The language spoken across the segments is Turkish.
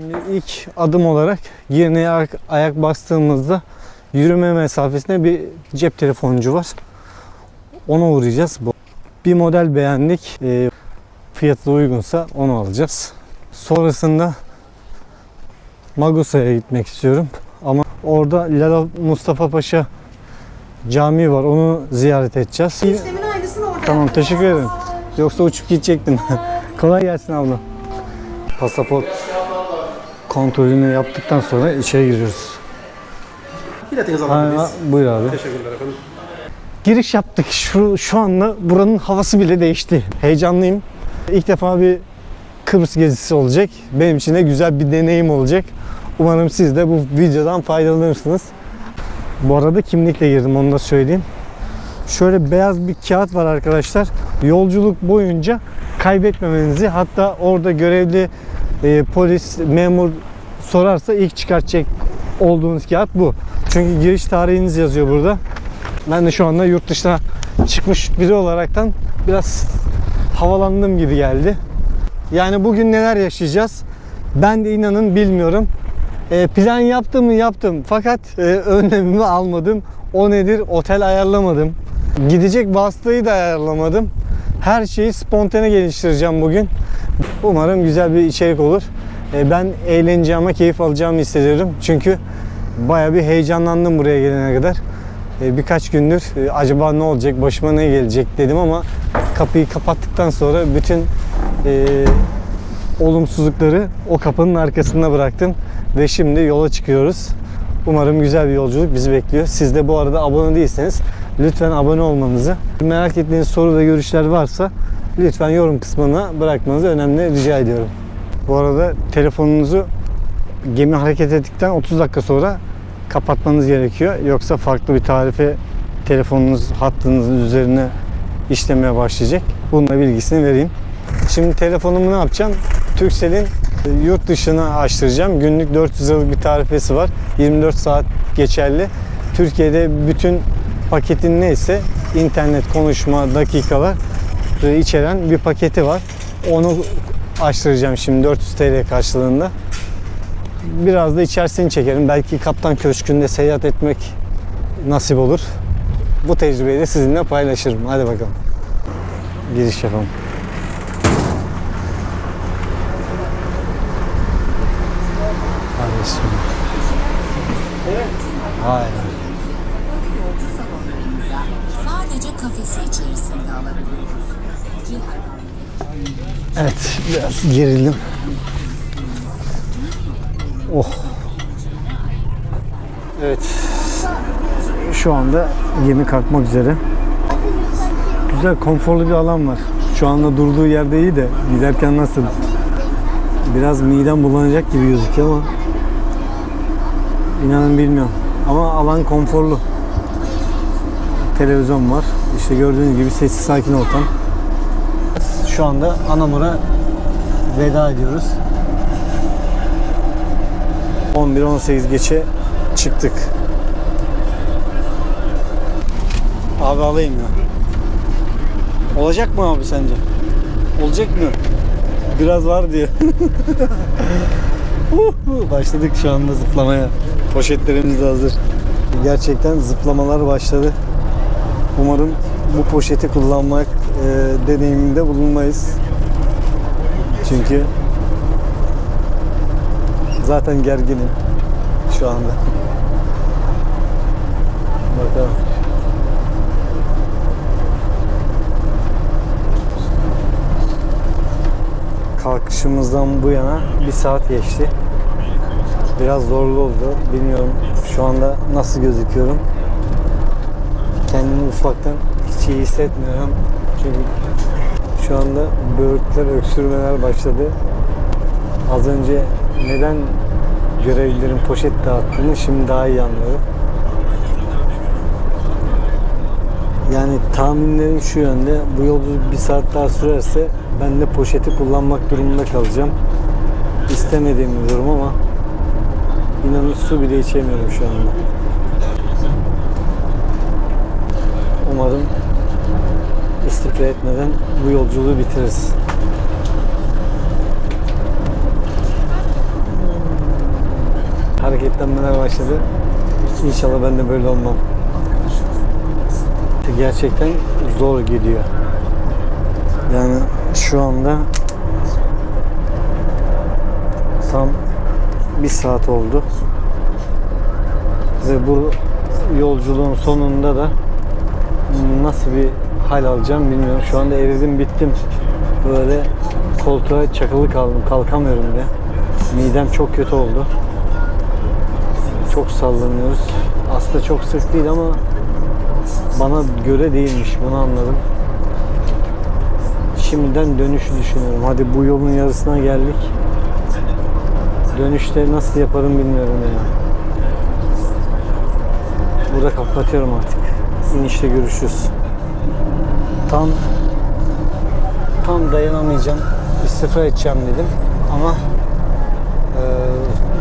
Şimdi ilk adım olarak Girne'ye ayak, ayak bastığımızda yürüme mesafesinde bir cep telefoncu var. Ona uğrayacağız. Bu- Bir model beğendik. Ee, fiyatı uygunsa onu alacağız. Sonrasında Magosa'ya gitmek istiyorum. Ama orada Lala Mustafa Paşa Camii var. Onu ziyaret edeceğiz. İşlemin aynısını orada Tamam teşekkür ederim. Yoksa uçup gidecektim. Kolay gelsin abla. Pasaport kontrolünü yaptıktan sonra içeri giriyoruz. Biletinizi alabiliriz. buyur abi. Teşekkürler efendim. Giriş yaptık. Şu, şu anda buranın havası bile değişti. Heyecanlıyım. İlk defa bir Kıbrıs gezisi olacak. Benim için de güzel bir deneyim olacak. Umarım siz de bu videodan faydalanırsınız. Bu arada kimlikle girdim onu da söyleyeyim. Şöyle beyaz bir kağıt var arkadaşlar. Yolculuk boyunca kaybetmemenizi hatta orada görevli e, polis, memur sorarsa ilk çıkartacak olduğunuz kağıt bu. Çünkü giriş tarihiniz yazıyor burada. Ben de şu anda yurt dışına çıkmış biri olaraktan biraz havalandım gibi geldi. Yani bugün neler yaşayacağız? Ben de inanın bilmiyorum. E, plan yaptım mı yaptım. Fakat e, önlemimi almadım. O nedir? Otel ayarlamadım. Gidecek vasıtayı da ayarlamadım. Her şeyi spontane geliştireceğim bugün. Umarım güzel bir içerik olur. E, ben eğleneceğime, keyif alacağımı hissediyorum. Çünkü baya bir heyecanlandım buraya gelene kadar. E, birkaç gündür e, acaba ne olacak, başıma ne gelecek dedim ama kapıyı kapattıktan sonra bütün e, olumsuzlukları o kapının arkasında bıraktım ve şimdi yola çıkıyoruz. Umarım güzel bir yolculuk bizi bekliyor. Siz de bu arada abone değilseniz lütfen abone olmanızı, merak ettiğiniz soru ve görüşler varsa lütfen yorum kısmına bırakmanızı önemli rica ediyorum. Bu arada telefonunuzu gemi hareket ettikten 30 dakika sonra kapatmanız gerekiyor. Yoksa farklı bir tarife telefonunuz hattınızın üzerine işlemeye başlayacak. Bunun bilgisini vereyim. Şimdi telefonumu ne yapacağım? Turkcell'in e, yurt dışına açtıracağım. Günlük 400 liralık bir tarifesi var. 24 saat geçerli. Türkiye'de bütün paketin neyse internet konuşma dakikalar içeren bir paketi var. Onu açtıracağım şimdi 400 TL karşılığında. Biraz da içerisini çekerim. Belki Kaptan Köşkü'nde seyahat etmek nasip olur. Bu tecrübeyi de sizinle paylaşırım. Hadi bakalım. Giriş yapalım. Hadi bismillah. Hayır. Evet, biraz gerildim. Oh. Evet. Şu anda gemi kalkmak üzere. Güzel, konforlu bir alan var. Şu anda durduğu yerde iyi de giderken nasıl? Biraz midem bulanacak gibi gözüküyor ama inanın bilmiyorum. Ama alan konforlu. Televizyon var. İşte gördüğünüz gibi sessiz sakin ortam. Şu anda Anamur'a veda ediyoruz. 11-18 geçe çıktık. Abi alayım ya. Olacak mı abi sence? Olacak mı? Biraz var diye. Başladık şu anda zıplamaya. Poşetlerimiz de hazır. Gerçekten zıplamalar başladı. Umarım bu poşeti kullanmak e, deneyiminde bulunmayız. Çünkü zaten gerginim şu anda. Bakalım. Kalkışımızdan bu yana bir saat geçti. Biraz zorlu oldu. Bilmiyorum şu anda nasıl gözüküyorum. Kendimi ufaktan hiç iyi hissetmiyorum. Çünkü şu anda böğürtler, öksürmeler başladı. Az önce neden görevlilerin poşet dağıttığını şimdi daha iyi anlıyorum. Yani tahminlerim şu yönde. Bu yolculuk bir saat daha sürerse ben de poşeti kullanmak durumunda kalacağım. İstemediğim bir durum ama inanın su bile içemiyorum şu anda. Umarım istifra etmeden bu yolculuğu bitiririz. hareketlenmeler başladı. İnşallah ben de böyle olmam. Gerçekten zor gidiyor. Yani şu anda tam bir saat oldu. Ve bu yolculuğun sonunda da nasıl bir hal alacağım bilmiyorum. Şu anda eridim bittim. Böyle koltuğa çakılı kaldım. Kalkamıyorum bile. Midem çok kötü oldu. Çok sallanıyoruz. Aslında çok sık değil ama bana göre değilmiş. Bunu anladım. Şimdiden dönüşü düşünüyorum. Hadi bu yolun yarısına geldik. Dönüşte nasıl yaparım bilmiyorum ya. Burada kapatıyorum artık. İnişte görüşürüz. Tam tam dayanamayacağım. İstifa edeceğim dedim ama e,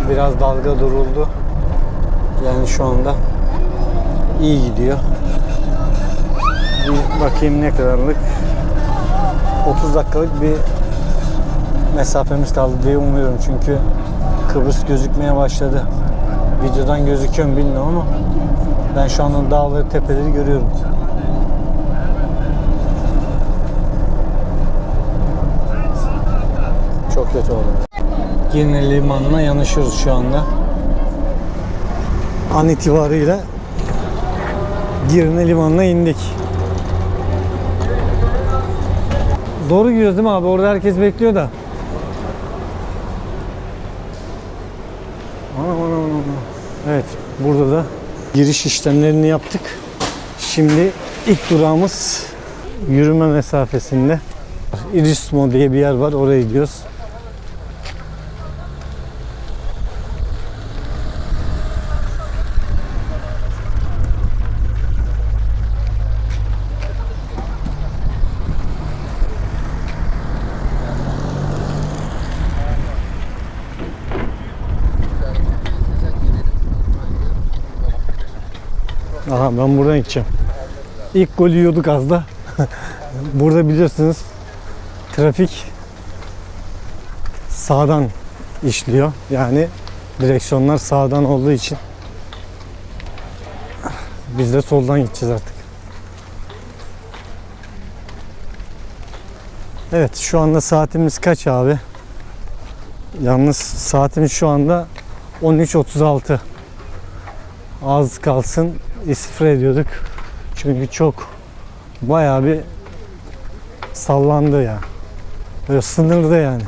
biraz dalga duruldu. Yani şu anda iyi gidiyor. Bir bakayım ne kadarlık 30 dakikalık bir mesafemiz kaldı diye umuyorum çünkü Kıbrıs gözükmeye başladı. Videodan gözüküyor mu bilmiyorum ama ben şu anda dağları, tepeleri görüyorum. Çok kötü oldu. Girne Limanı'na yanaşıyoruz şu anda. An itibarıyla Girne Limanı'na indik. Doğru gidiyoruz değil mi abi? Orada herkes bekliyor da. Anam anam anam. Evet, burada da giriş işlemlerini yaptık. Şimdi ilk durağımız yürüme mesafesinde. Irismo diye bir yer var, oraya gidiyoruz. Aha ben buradan gideceğim. İlk golü yiyorduk az da. Burada biliyorsunuz trafik sağdan işliyor. Yani direksiyonlar sağdan olduğu için biz de soldan gideceğiz artık. Evet şu anda saatimiz kaç abi? Yalnız saatimiz şu anda 13.36. Az kalsın istifra ediyorduk. Çünkü çok bayağı bir sallandı ya. Böyle sınırda yani.